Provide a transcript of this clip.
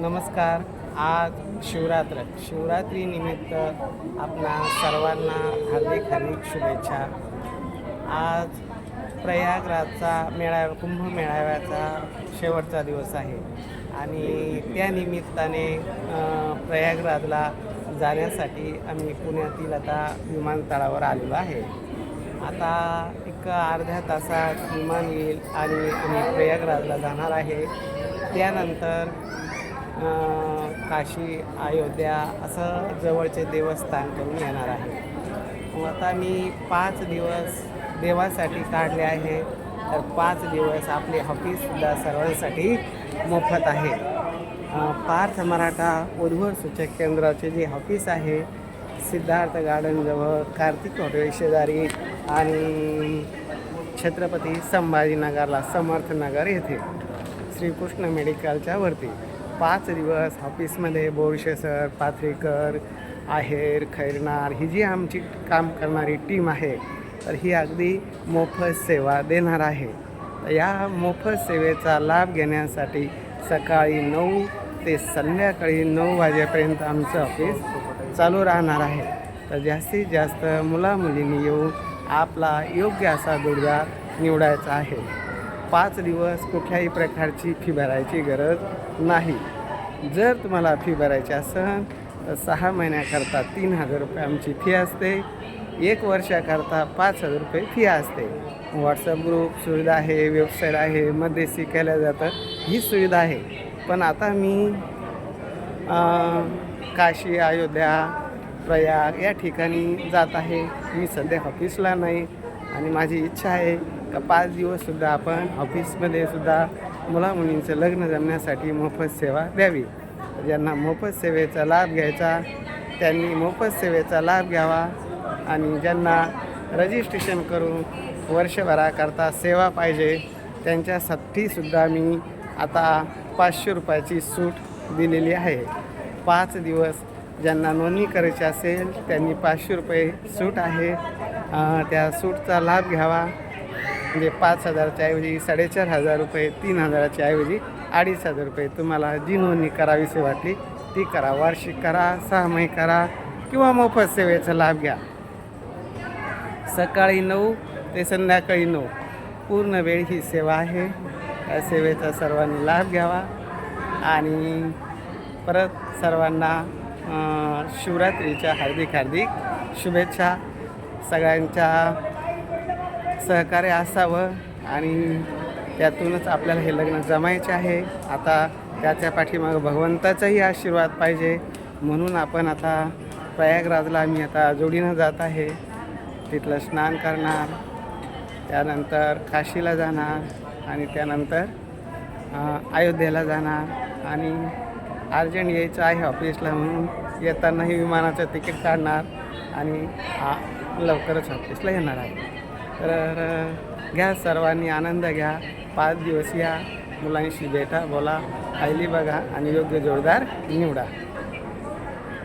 नमस्कार. आज शिवरात्र. शिवरात्रीनिमित्त आपणा सर्वांना हार्दिक हार्दिक शुभेच्छा. आज प्रयागराजचा मेळावा कुंभमेळाव्याचा शेवटचा दिवस आहे. आणि त्या निमित्ताने प्रयागराजला जाण्यासाठी आम्ही पुण्यातील आता विमानतळावर आलेलो आहे. आता एक अर्ध्या तासात विमान येईल आणि आम्ही प्रयागराजला जाणार आहे. त्यानंतर काशी अयोध्या असं जवळचे देवस्थान करून येणार आहे. मग आता मी पाच दिवस देवासाठी काढले आहे. तर पाच दिवस आपले ऑफिससुद्धा सर्वांसाठी मोफत आहे. पार्थ मराठा उद्भव सूचक केंद्राचे जे ऑफिस आहे सिद्धार्थ गार्डनजवळ कार्तिक हॉटेल शेजारी आणि छत्रपती संभाजीनगरला समर्थनगर येथे श्रीकृष्ण मेडिकलच्या वरती. पाच दिवस ऑफिसमध्ये बोरशे सर पाथरीकर आहेर खैरनार ही जी आमची काम करणारी टीम आहे तर ही अगदी मोफत सेवा देणार आहे. तर या मोफत सेवेचा लाभ घेण्यासाठी सकाळी नऊ ते संध्याकाळी नऊ वाजेपर्यंत आमचं ऑफिस चालू राहणार आहे. तर जास्तीत जास्त मुलामुलींनी येऊन आपला योग्य असा दुर्गा निवडायचा आहे. पाच दिवस कुठल्याही प्रकारची फी भरायची गरज नाही. जर तुम्हाला फी भरायची असेल तर सहा महिन्याकरता तीन हजार रुपये आमची फी असते. एक वर्षाकरता पाच हजार रुपये फी असते. व्हॉट्सअप ग्रुप सुविधा आहे वेबसाईट आहे मध्ये केल्या जातं ही सुविधा आहे. पण आता मी काशी अयोध्या प्रयाग या ठिकाणी जात आहे. मी सध्या ऑफिसला नाही आणि माझी इच्छा आहे का पाच दिवससुद्धा आपण ऑफिसमध्ये सुद्धा मुलामुलींचं लग्न जमण्यासाठी मोफत सेवा द्यावी. ज्यांना मोफत सेवेचा लाभ घ्यायचा त्यांनी मोफत सेवेचा लाभ घ्यावा आणि ज्यांना रजिस्ट्रेशन करून वर्षभराकरता सेवा पाहिजे त्यांच्यासाठीसुद्धा मी आता पाचशे रुपयाची सूट दिलेली आहे. पाच दिवस ज्यांना नोंदणी करायची असेल त्यांनी पाचशे रुपये सूट आहे. त्या सूटचा लाभ घ्यावा. म्हणजे पाच हजारच्या ऐवजी साडेचार हजार रुपये तीन हजाराच्या ऐवजी अडीच हजार रुपये तुम्हाला जी नोंदणी करावीशी वाटली ती करा. वार्षिक करा सहामाही करा किंवा मोफत सेवेचा लाभ घ्या. सकाळी नऊ ते संध्याकाळी नऊ. पूर्ण वेळ ही सेवा आहे. या सेवेचा सर्वांनी लाभ घ्यावा. आणि परत सर्वांना शिवरात्रीच्या हार्दिक हार्दिक शुभेच्छा. सगळ्यांच्या सहकार्य असावं आणि त्यातूनच आपल्याला हे लग्न जमायचे आहे. आता त्याच्या पाठीमागं भगवंताचाही आशीर्वाद पाहिजे. म्हणून आपण आता प्रयागराजला आम्ही आता जोडीनं जात आहे. तिथलं स्नान करणार त्यानंतर काशीला जाणार आणि त्यानंतर अयोध्येला जाणार. आणि अर्जंट यायचं आहे ऑफिसला म्हणून येतानाही विमानाचं तिकीट काढणार आणि लवकरच ऑफिसला येणार आहे. तर घ्या सर्वांनी आनंद घ्या. पाच दिवस या मुलांशी भेटा बोला. आईली बघा आणि योग्य जोरदार निवडा.